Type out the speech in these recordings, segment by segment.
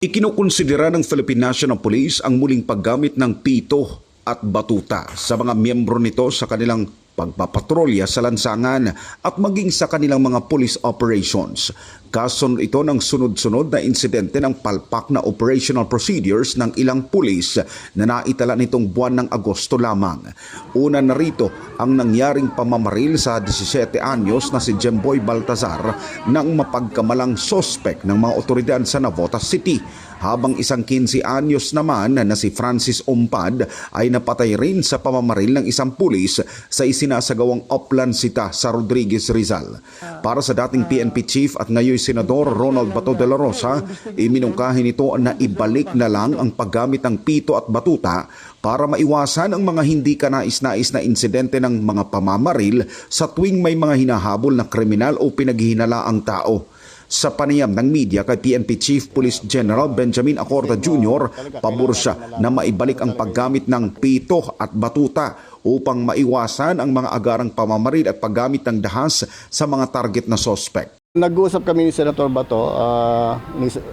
Ikinukonsidera ng Philippine National Police ang muling paggamit ng pito at batuta sa mga miyembro nito sa kanilang pagpapatrolya sa lansangan at maging sa kanilang mga police operations. Kasunod ito ng sunod-sunod na insidente ng palpak na operational procedures ng ilang pulis na naitala nitong buwan ng Agosto lamang. Una na rito ang nangyaring pamamaril sa 17 anyos na si Jemboy Baltazar ng mapagkamalang sospek ng mga otoridad sa Navotas City habang isang 15 anyos naman na si Francis Umpad ay napatay rin sa pamamaril ng isang pulis sa isinasagawang Upland Sita sa Rodriguez Rizal. Para sa dating PNP chief at ngayon Senador Ronald Bato de la Rosa, iminungkahin ito na ibalik na lang ang paggamit ng pito at batuta para maiwasan ang mga hindi kanais-nais na insidente ng mga pamamaril sa tuwing may mga hinahabol na kriminal o pinaghihinala ang tao. Sa panayam ng media kay PNP Chief Police General Benjamin Acorda Jr., pabor siya na maibalik ang paggamit ng pito at batuta upang maiwasan ang mga agarang pamamaril at paggamit ng dahas sa mga target na sospek. Nag-uusap kami ni Senator Bato, uh,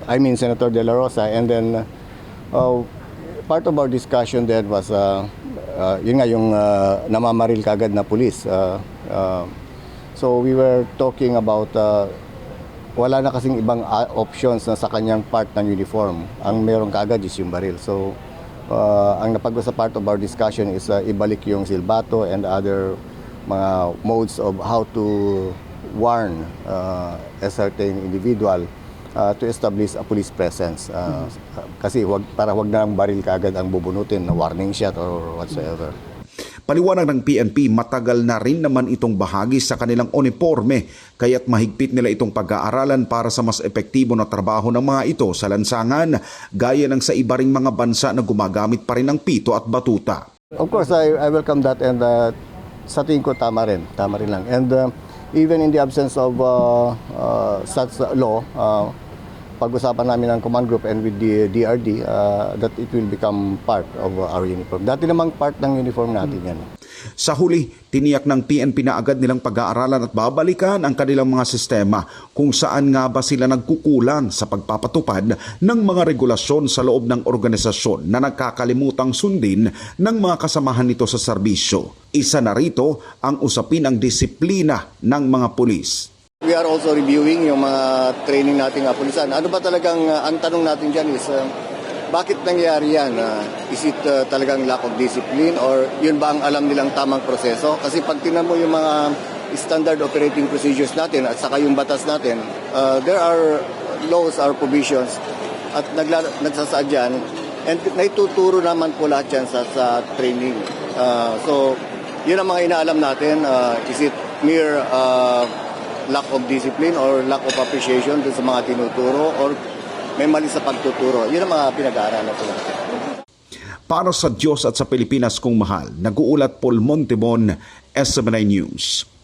I mean Senator De La Rosa, and then uh, part of our discussion then was, uh, uh, yun nga yung uh, namamaril kagad na pulis. Uh, uh, so we were talking about, uh, wala na kasing ibang options na sa kanyang part ng uniform. Ang meron kagad is yung baril. So uh, ang napag sa part of our discussion is uh, ibalik yung silbato and other mga modes of how to warn uh, a certain individual uh, to establish a police presence. Uh, Kasi wag, para wag na ang baril kaagad ang bubunutin na warning shot or whatsoever. Paliwanag ng PNP, matagal na rin naman itong bahagi sa kanilang uniforme kaya't mahigpit nila itong pag-aaralan para sa mas epektibo na trabaho ng mga ito sa lansangan gaya ng sa iba ring mga bansa na gumagamit pa rin ng pito at batuta. Of course, I, I welcome that and uh, sa tingin ko tama rin. Tama rin lang. And uh, even in the absence of uh, uh, such law, uh, pag-usapan namin ng command group and with the DRD uh, that it will become part of our uniform. Dati namang part ng uniform natin yan. Sa huli, tiniyak ng PNP na agad nilang pag-aaralan at babalikan ang kanilang mga sistema kung saan nga ba sila nagkukulang sa pagpapatupad ng mga regulasyon sa loob ng organisasyon na nagkakalimutang sundin ng mga kasamahan nito sa serbisyo. Isa na rito ang usapin ang disiplina ng mga pulis. We are also reviewing yung mga training nating kapulisan. Ano ba talagang, uh, ang tanong natin dyan is, uh, bakit nangyari yan? Uh, is it uh, talagang lack of discipline or yun ba ang alam nilang tamang proseso? Kasi pag tinan mo yung mga standard operating procedures natin at saka yung batas natin, uh, there are laws or provisions at nagla- nagsasaad dyan and naituturo naman po lahat yan sa, sa training. Uh, so, yun ang mga inaalam natin. Uh, is it mere uh, lack of discipline or lack of appreciation sa mga tinuturo or may mali sa pagtuturo. Yun ang mga pinag-aaralan ko natin. Para sa Diyos at sa Pilipinas kong mahal, nag-uulat Paul Montebon, SMNI News.